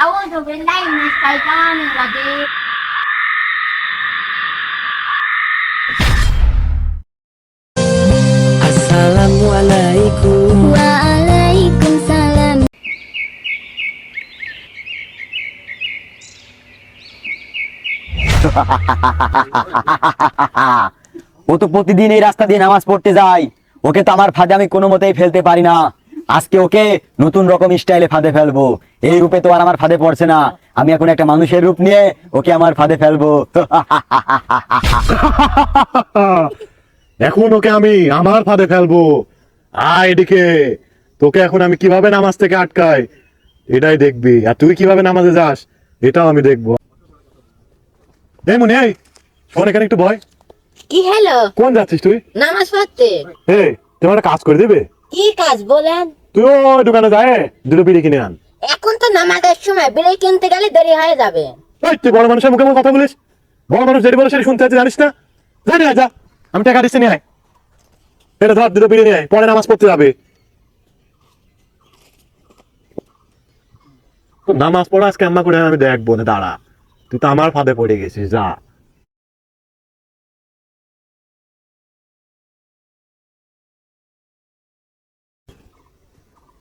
أعوذ بالله من الشيطان الرجيم আসসালামু আলাইকুম Waalaikumsalam. ও তো প্রতিদিন এই রাস্তা দিয়ে নামাজ পড়তে যায় ওকে তো আমার ফাঁদে আমি কোনো মতেই ফেলতে পারি না আজকে ওকে নতুন রকম স্টাইলে ফাঁদে ফেলব। এই রূপে তো আর আমার ফাঁদে পড়ছে না। আমি এখন একটা মানুষের রূপ নিয়ে ওকে আমার ফাঁদে ফেলব। এখন ওকে আমি আমার ফাঁদে ফেলব। আয় এদিকে। তোকে এখন আমি কীভাবে নামাজ থেকে আটকাই? এটাই দেখবি। আর তুই কীভাবে নামাজে যাস? এটাও আমি দেখব। এই মনে এই শোন এখানে একটু ভয় কি হ্যালো? কোন যাচ্ছিস তুই? নামাজ পড়তে? এই তোমার একটা কাজ করে দিবে? কি কাজ বলেন? তুই ওই দোকানে যায় দুটো বিড়ি কিনে আন। এখন তো নামাজের সময় বিড়ি কিনতে গেলে দেরি হয়ে যাবে। এই, তুই বড় মানুষের মুখে মুখে কথা বলিস? বড় মানুষ যেটি বলে সেটা শুনতে আছে জানিস না? জানি যা। আমি টাকা দিচ্ছি নিয়ে আয়। এটা ধর দুটো বিড়ি নিয়ে আয়। পরে নামাজ পড়তে যাবে। নামাজ পড়া আজকে আম্মা করে আমি দেখব না দাঁড়া। তুই তো আমার ফাঁদে পড়ে গেছিস যা।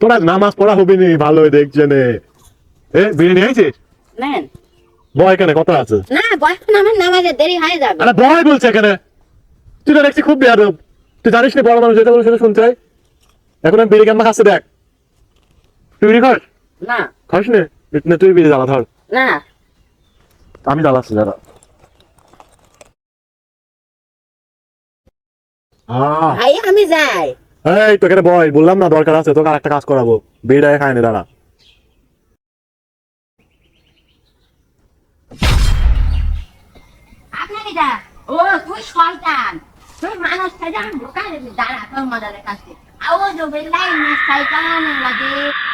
তোরা নামাজ পড়া হবি নি ভালোই দেখছে নে। এ আইছিস? নেন। বয় কেন কত আছে? না এখন আমার নামাজে দেরি হয়ে যাবে। আরে বয় বলছে তুই তো দেখছি খুব বেয়াদব। তুই জানিস না বড় মানুষ যেটা বলে সেটা শুনতে হয়? এখন আমি বিড়ি কেমন খাচ্ছে দেখ। তুই বিড়ি খাস? না। খাস নে। না তুই বিড়ি জ্বালা ধর। না। আমি জ্বালাচ্ছি দাদা আমি যাই। এই, তোকে বল বললাম না দরকার আছে, তোকে আরেকটা কাজ করাবো। বেড়ায় খায় না, দাঁড়া। ও, তুই শয়তান। তুই মানুষ ঢোকা দাঁড়া, তোর মজার কাছে। আউযু বিল্লাহি মিনাশ শাইতানির রাজিম